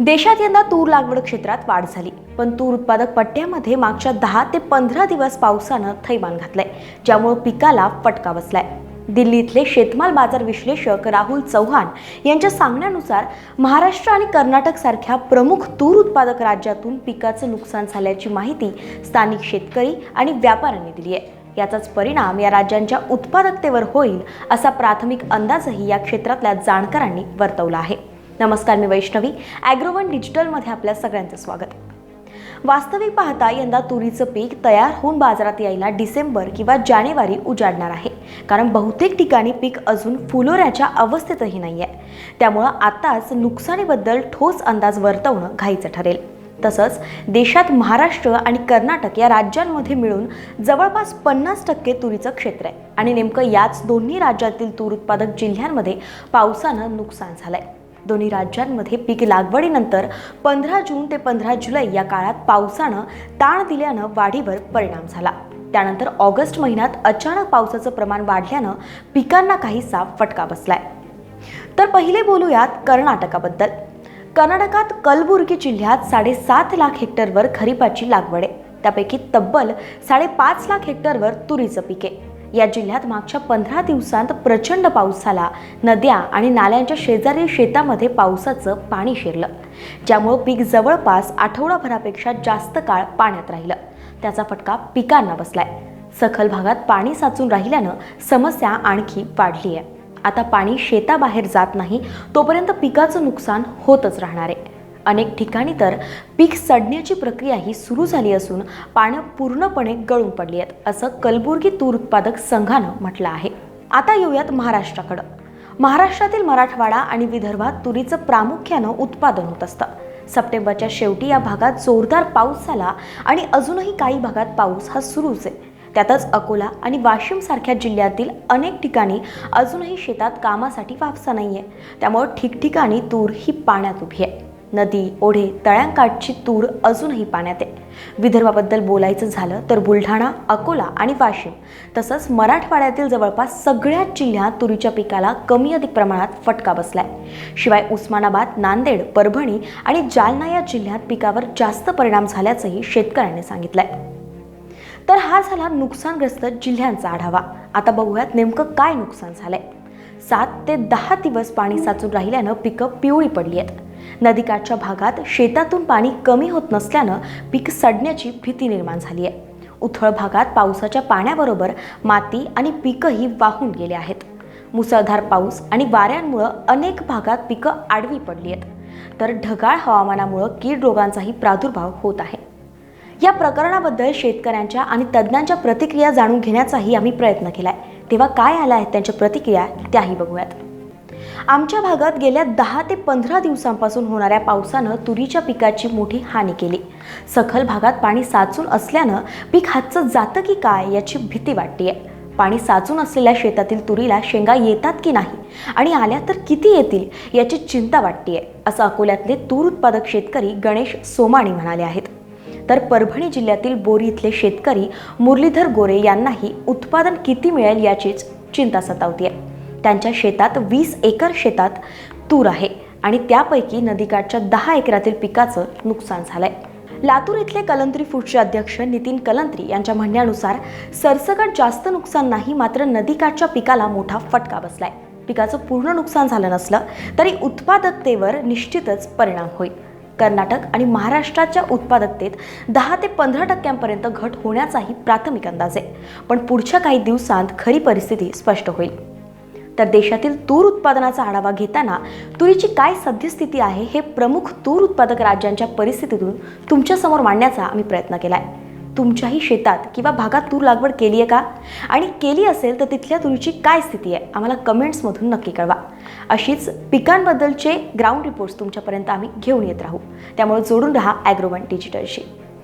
देशात यंदा तूर लागवड क्षेत्रात वाढ झाली. पण तूर उत्पादक पट्ट्यामध्ये मागच्या दहा ते पंधरा दिवस पावसानं थैमान घातलंय ज्यामुळे पिकाला फटका बसलाय. दिल्ली इथले शेतमाल बाजार विश्लेषक राहुल चव्हाण यांच्या सांगण्यानुसार महाराष्ट्र आणि कर्नाटक सारख्या प्रमुख तूर उत्पादक राज्यातून पिकाचं नुकसान झाल्याची माहिती स्थानिक शेतकरी आणि व्यापाऱ्यांनी दिली आहे. याचाच परिणाम या राज्यांच्या उत्पादकतेवर होईल असा प्राथमिक अंदाजही या क्षेत्रातल्या जाणकारांनी वर्तवला आहे. नमस्कार मी वैष्णवी. ॲग्रोवन डिजिटलमध्ये आपल्या सगळ्यांचं स्वागत. वास्तविक पाहता यंदा तुरीचं पीक तयार होऊन बाजारात यायला डिसेंबर किंवा जानेवारी उजाडणार आहे. कारण बहुतेक ठिकाणी पीक अजून फुलोऱ्याच्या अवस्थेतही नाही आहे त्यामुळं आताच नुकसानीबद्दल ठोस अंदाज वर्तवणं घाईचं ठरेल. तसंच देशात महाराष्ट्र आणि कर्नाटक या राज्यांमध्ये मिळून जवळपास पन्नास टक्के तुरीचं क्षेत्र आहे. आणि नेमकं याच दोन्ही राज्यातील तूर उत्पादक जिल्ह्यांमध्ये पावसानं नुकसान झालं आहे दोन्ही राज्यांमध्ये पीक लागवडीनंतर पंधरा जून ते पंधरा जुलै या काळात पावसानं ताण दिल्यानं वाढीवर परिणाम झाला. त्यानंतर ऑगस्ट महिन्यात अचानक पावसाचं प्रमाण वाढल्यानं पिकांना काहीसा फटका बसलाय. तर पहिले बोलूयात कर्नाटकाबद्दल. कर्नाटकात कलबुर्गी जिल्ह्यात साडेसात लाख हेक्टरवर खरीपाची लागवड आहे. त्यापैकी तब्बल साडेपाच लाख हेक्टरवर तुरीचं पीक आहे. या जिल्ह्यात मागच्या पंधरा दिवसांत प्रचंड पाऊस झाला. नद्या आणि नाल्यांच्या शेजारील शेतामध्ये पावसाचं पाणी शिरलं. ज्यामुळं पीक जवळपास आठवडाभरापेक्षा जास्त काळ पाण्यात राहिलं. त्याचा फटका पिकांना बसलाय. सखल भागात पाणी साचून राहिल्यानं समस्या आणखी वाढली आहे आता पाणी शेताबाहेर जात नाही तोपर्यंत पिकाचं नुकसान होतच राहणार आहे. अनेक ठिकाणी तर पीक सडण्याची प्रक्रिया ही सुरू झाली असून पानं पूर्णपणे गळून पडली आहेत असं कलबुर्गी तूर उत्पादक संघानं म्हटलं आहे. आता येऊयात महाराष्ट्राकडं. महाराष्ट्रातील मराठवाडा आणि विदर्भात तुरीचं प्रामुख्यानं उत्पादन होत असतं. सप्टेंबरच्या शेवटी या भागात जोरदार पाऊस झाला आणि अजूनही काही भागात पाऊस हा सुरूच आहे. त्यातच अकोला आणि वाशिम सारख्या जिल्ह्यातील अनेक ठिकाणी अजूनही शेतात कामासाठी वापसा नाही आहे त्यामुळं ठिकठिकाणी तूर ही पाण्यात उभी आहे. नदी ओढे तळ्यांकाठची तूर अजूनही पाण्यात आहे. विदर्भाबद्दल बोलायचं झालं तर बुलढाणा अकोला आणि वाशिम तसंच मराठवाड्यातील जवळपास सगळ्याच जिल्ह्यात तुरीच्या पिकाला कमी अधिक प्रमाणात फटका बसलाय. शिवाय उस्मानाबाद नांदेड परभणी आणि जालना या जिल्ह्यात पिकावर जास्त परिणाम झाल्याचंही शेतकऱ्यांनी सांगितलंय. तर हा झाला नुकसानग्रस्त जिल्ह्यांचा आढावा. आता बघूयात नेमकं काय नुकसान झालंय. सात ते दहा दिवस पाणी साचून राहिल्यानं पिकं पिवळी पडली आहेत. नदीकाठच्या भागात शेतातून पाणी कमी होत नसल्यानं पीक सडण्याची भीती निर्माण झाली आहे. उथळ भागात पावसाच्या पाण्याबरोबर माती आणि पिकंही वाहून गेले आहेत. मुसळधार पाऊस आणि वाऱ्यांमुळं अनेक भागात पिकं आडवी पडली आहेत. तर ढगाळ हवामानामुळं कीड रोगांचाही प्रादुर्भाव होत आहे. या प्रकरणाबद्दल शेतकऱ्यांच्या आणि तज्ज्ञांच्या प्रतिक्रिया जाणून घेण्याचाही आम्ही प्रयत्न केला आहे तेव्हा काय आला आहेत त्यांच्या प्रतिक्रिया त्याही बघूयात. आमच्या भागात गेल्या दहा ते पंधरा दिवसांपासून होणाऱ्या पावसानं तुरीच्या पिकाची मोठी हानी केली. सखल भागात पाणी साचून असल्यानं पीक हातचं जातं की काय याची भीती वाटते पाणी साचून असलेल्या शेतातील तुरीला शेंगा येतात की नाही आणि आल्या तर किती येतील याची चिंता वाटते असं अकोल्यातले तूर उत्पादक शेतकरी गणेश सोमाणी म्हणाले आहेत. तर परभणी जिल्ह्यातील बोरी इथले शेतकरी मुरलीधर गोरे यांनाही उत्पादन किती मिळेल याचीच चिंता सतावती आहे त्यांच्या शेतात वीस एकर शेतात तूर आहे आणि त्यापैकी नदीकाठच्या दहा एकरातील पिकाचं नुकसान झालंय. लातूर इथले कलंत्री फूडचे अध्यक्ष नितीन कलंत्री यांच्या म्हणण्यानुसार सरसकट जास्त नुकसान नाही मात्र नदीकाठच्या पिकाला मोठा फटका बसलाय. पिकाचं पूर्ण नुकसान झालं नसलं तरी उत्पादकतेवर निश्चितच परिणाम होईल. कर्नाटक आणि महाराष्ट्राच्या उत्पादकतेत दहा ते पंधरा टक्क्यांपर्यंत घट होण्याचाही प्राथमिक अंदाज आहे. पण पुढच्या काही दिवसांत खरी परिस्थिती स्पष्ट होईल. तर देशातील तूर उत्पादनाचा आढावा घेताना तुरीची काय सद्यस्थिती आहे हे प्रमुख तूर उत्पादक राज्यांच्या परिस्थितीतून तुमच्यासमोर मांडण्याचा आम्ही प्रयत्न केला आहे तुमच्याही शेतात किंवा भागात तूर लागवड केली आहे का? आणि केली असेल तर तिथल्या तुरीची काय स्थिती आहे? आम्हाला कमेंट्समधून नक्की कळवा. अशीच पिकांबद्दलचे ग्राउंड रिपोर्ट्स तुमच्यापर्यंत आम्ही घेऊन येत राहू. त्यामुळे जोडून राहा ॲग्रोवन डिजिटलशी